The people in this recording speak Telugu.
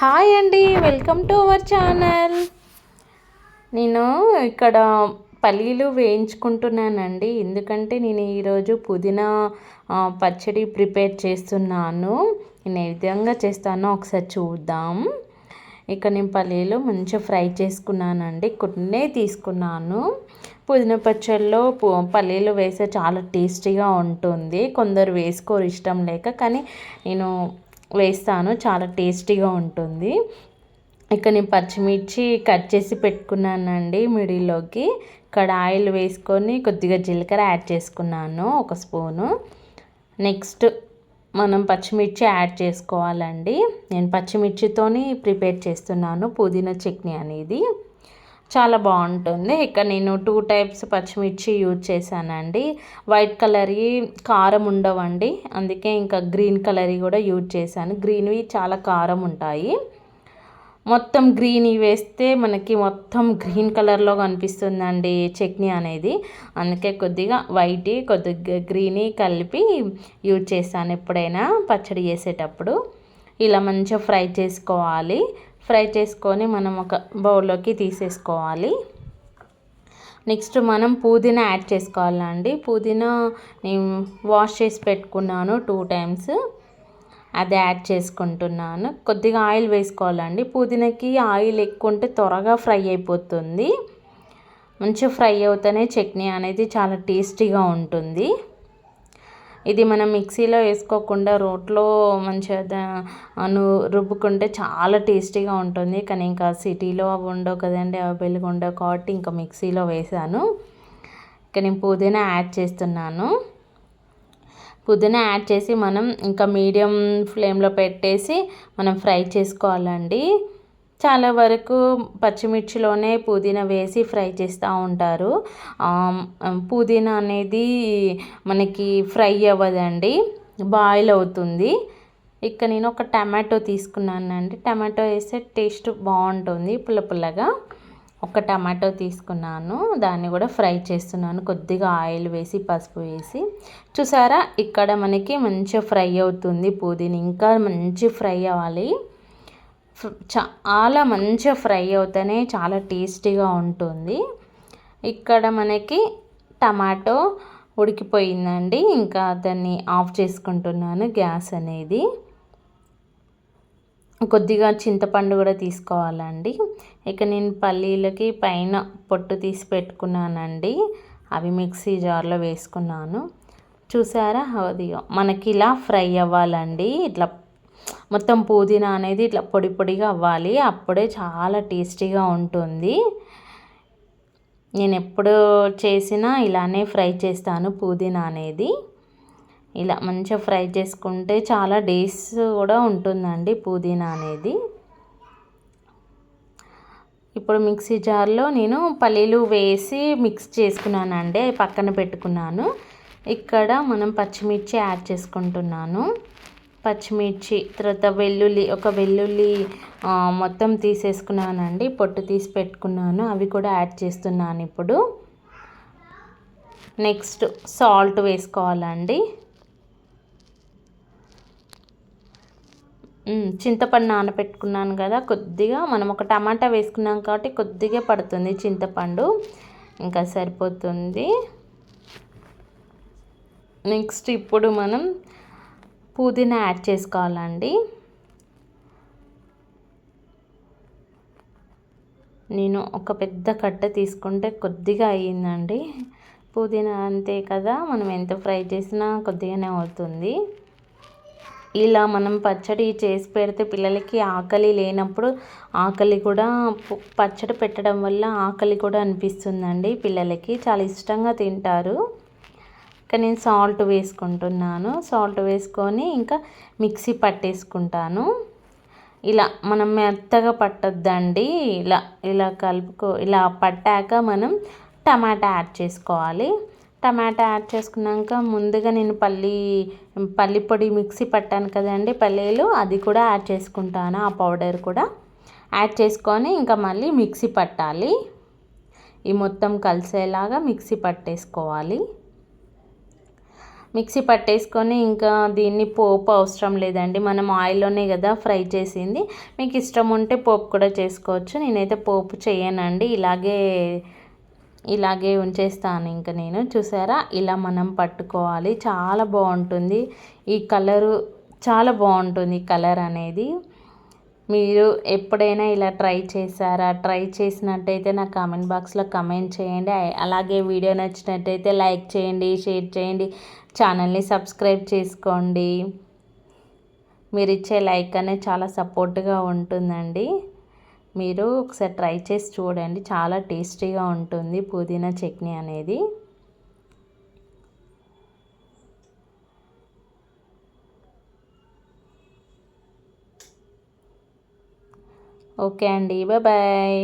హాయ్ అండి వెల్కమ్ టు అవర్ ఛానల్. నేను ఇక్కడ పల్లీలు వేయించుకుంటున్నానండి. ఎందుకంటే నేను ఈరోజు పుదీనా పచ్చడి ప్రిపేర్ చేస్తున్నాను. నేను ఏ విధంగా చేస్తానో ఒకసారి చూద్దాం. ఇక్కడ నేను పల్లీలు మంచిగా ఫ్రై చేసుకున్నానండి కొన్ని తీసుకున్నాను. పుదీనా పచ్చడిలో పల్లీలు వేస్తే చాలా టేస్టీగా ఉంటుంది. కొందరు వేసుకోరు ఇష్టం లేక. కానీ నేను వేస్తాను. చాలా టేస్టీగా ఉంటుంది. ఇక్కడ నేను పచ్చిమిర్చి కట్ చేసి పెట్టుకున్నానండి మిడిల్లోకి. ఇక్కడ ఆయిల్ వేసుకొని కొద్దిగా జీలకర్ర యాడ్ చేసుకున్నాను ఒక స్పూను. నెక్స్ట్ మనం పచ్చిమిర్చి యాడ్ చేసుకోవాలండి. నేను పచ్చిమిర్చితోని ప్రిపేర్ చేస్తున్నాను పుదీనా చట్నీ అనేది. చాలా బాగుంటుంది. ఇక్కడ నేను టూ టైప్స్ పచ్చిమిర్చి యూజ్ చేశానండి. వైట్ కలర్వి కారం ఉండవండి. అందుకే ఇంకా గ్రీన్ కలర్వి కూడా యూజ్ చేశాను. గ్రీన్వి చాలా కారం ఉంటాయి. మొత్తం గ్రీన్ వేస్తే మనకి మొత్తం గ్రీన్ కలర్లో కనిపిస్తుందండి చట్నీ అనేది. అందుకే కొద్దిగా వైట్ కొద్దిగా గ్రీని కలిపి యూజ్ చేస్తాను ఎప్పుడైనా పచ్చడి చేసేటప్పుడు. ఇలా మంచిగా ఫ్రై చేసుకోవాలి. ఫ్రై చేసుకొని మనం ఒక బౌల్లోకి తీసేసుకోవాలి. నెక్స్ట్ మనం పుదీనా యాడ్ చేసుకోవాలండి. పుదీనా నేను వాష్ చేసి పెట్టుకున్నాను టూ టైమ్స్. అది యాడ్ చేసుకుంటున్నాను. కొద్దిగా ఆయిల్ వేసుకోవాలండి. పుదీనాకి ఆయిల్ ఎక్కువ ఉంటే త్వరగా ఫ్రై అయిపోతుంది. మంచిగా ఫ్రై అవుతూనే చట్నీ అనేది చాలా టేస్టీగా ఉంటుంది. ఇది మనం మిక్సీలో వేసుకోకుండా రోట్లో మంచిగా రుబ్బుకుంటే చాలా టేస్టీగా ఉంటుంది. కానీ ఇంకా సిటీలో అవి ఉండవు కదండి. అవైలబుల్గా ఉండవు కాబట్టి ఇంకా మిక్సీలో వేసాను. ఇంకా నేను పుదీనా యాడ్ చేస్తున్నాను. పుదీనా యాడ్ చేసి మనం ఇంకా మీడియం ఫ్లేమ్లో పెట్టేసి మనం ఫ్రై చేసుకోవాలండి. చాలా వరకు పచ్చిమిర్చిలోనే పుదీనా వేసి ఫ్రై చేస్తూ ఉంటారు. పుదీనా అనేది మనకి ఫ్రై అవ్వదండి బాయిల్ అవుతుంది. ఇక్కడ నేను ఒక టమాటో తీసుకున్నానండి. టమాటో వేస్తే టేస్ట్ బాగుంటుంది పుల్ల పుల్లగా. ఒక టమాటో తీసుకున్నాను. దాన్ని కూడా ఫ్రై చేస్తున్నాను. కొద్దిగా ఆయిల్ వేసి పసుపు వేసి. చూసారా? ఇక్కడ మనకి మంచిగా ఫ్రై అవుతుంది పుదీనా. ఇంకా మంచి ఫ్రై అవ్వాలి. చాలా మంచిగా ఫ్రై అవుతేనే చాలా టేస్టీగా ఉంటుంది. ఇక్కడ మనకి టమాటో ఉడికిపోయిందండి. ఇంకా దాన్ని ఆఫ్ చేసుకుంటున్నాను గ్యాస్ అనేది. కొద్దిగా చింతపండు కూడా తీసుకోవాలండి. ఇక నేను పల్లీలకి పైన పొట్టు తీసి పెట్టుకున్నానండి. అవి మిక్సీ జార్లో వేసుకున్నాను. చూసారా? అది మనకి ఇలా ఫ్రై అవ్వాలండి. ఇట్లా మొత్తం పుదీనా అనేది ఇట్లా పొడి పొడిగా అవ్వాలి. అప్పుడే చాలా టేస్టీగా ఉంటుంది. నేను ఎప్పుడు చేసినా ఇలానే ఫ్రై చేస్తాను పుదీనా అనేది. ఇలా మంచిగా ఫ్రై చేసుకుంటే చాలా డేస్ కూడా ఉంటుందండి పుదీనా అనేది. ఇప్పుడు మిక్సీ జార్లో నేను పల్లీలు వేసి మిక్స్ చేసుకున్నానండి పక్కన పెట్టుకున్నాను. ఇక్కడ మనం పచ్చిమిర్చి యాడ్ చేసుకుంటున్నాను. పచ్చిమిర్చి తర్వాత వెల్లుల్లి ఒక వెల్లుల్లి మొత్తం తీసేసుకున్నానండి. పొట్టు తీసి పెట్టుకున్నాను. అవి కూడా యాడ్ చేస్తున్నాను ఇప్పుడు. నెక్స్ట్ సాల్ట్ వేసుకోవాలండి. చింతపండు నానబెట్టుకున్నాను కదా కొద్దిగా. మనం ఒక టమాటా వేసుకున్నాం కాబట్టి కొద్దిగా పడుతుంది చింతపండు. ఇంకా సరిపోతుంది. నెక్స్ట్ ఇప్పుడు మనం పుదీనా యాడ్ చేసుకోవాలండి. నేను ఒక పెద్ద కట్ట తీసుకుంటే కొద్దిగా అయ్యిందండి. పుదీనా అంతే కదా మనం ఎంత ఫ్రై చేసినా కొద్దిగానే అవుతుంది. ఇలా మనం పచ్చడి చేసి పెడితే పిల్లలకి ఆకలి లేనప్పుడు ఆకలి కూడా పచ్చడి పెట్టడం వల్ల ఆకలి కూడా అనిపిస్తుందండి పిల్లలకి. చాలా ఇష్టంగా తింటారు. ఇంకా నేను సాల్ట్ వేసుకుంటున్నాను. సాల్ట్ వేసుకొని ఇంకా మిక్సీ పట్టేసుకుంటాను. ఇలా మనం మెత్తగా పట్టొద్దండి. ఇలా ఇలా కలుపుకో ఇలా పట్టాక మనం టమాటా యాడ్ చేసుకోవాలి. టమాటా యాడ్ చేసుకున్నాక ముందుగా నేను పల్లి పల్లి పొడి మిక్సీ పట్టాను కదండి పల్లీలు అది కూడా యాడ్ చేసుకుంటాను ఆ పౌడర్ కూడా. యాడ్ చేసుకొని ఇంకా మళ్ళీ మిక్సీ పట్టాలి. ఈ మొత్తం కలిసేలాగా మిక్సీ పట్టేసుకోవాలి. మిక్సీ పట్టేసుకొని ఇంకా దీన్ని పోపు అవసరం లేదండి. మనం ఆయిల్లోనే కదా ఫ్రై చేసింది. మీకు ఇష్టం ఉంటే పోపు కూడా చేసుకోవచ్చు. నేనైతే పోపు చేయనండి. ఇలాగే ఇలాగే ఉంచేస్తాను ఇంకా నేను. చూసారా? ఇలా మనం పట్టుకోవాలి. చాలా బాగుంటుంది. ఈ కలరు చాలా బాగుంటుంది కలర్ అనేది. మీరు ఎప్పుడైనా ఇలా ట్రై చేశారా? ట్రై చేసినట్టయితే నా కామెంట్ బాక్స్లో కమెంట్ చేయండి. అలాగే వీడియో నచ్చినట్టయితే లైక్ చేయండి షేర్ చేయండి ఛానల్ని సబ్స్క్రైబ్ చేసుకోండి. మీరు ఇచ్చే లైక్ అనేది చాలా సపోర్ట్గా ఉంటుందండి. మీరు ఒకసారి ట్రై చేసి చూడండి. చాలా టేస్టీగా ఉంటుంది పుదీనా చట్నీ అనేది. ఓకే అండి. బాయ్